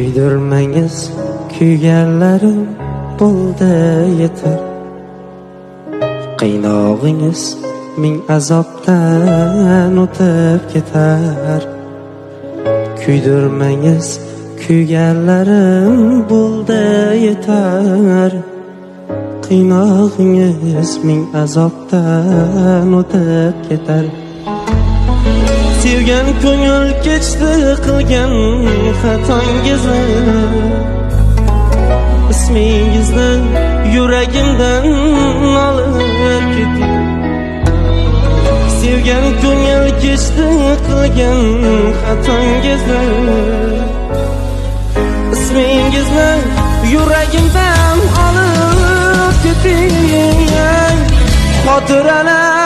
Kuydirmangiz kuyganlarim bo'ldi yetar. Qiynog'ingiz ming azobdan o'tib ketar. Kuydirmangiz kuyganlarim bo'ldi yetar. Qiynog'ingiz ming azobdan o'tib ketar. Sevgan ko'ngil kechdi qilgan xatongizni Ismingizni yuragimdan olib keting Sevgan ko'ngil kechdi qilgan xatongizni Ismingizni yuragimdan olib keting Xotiralar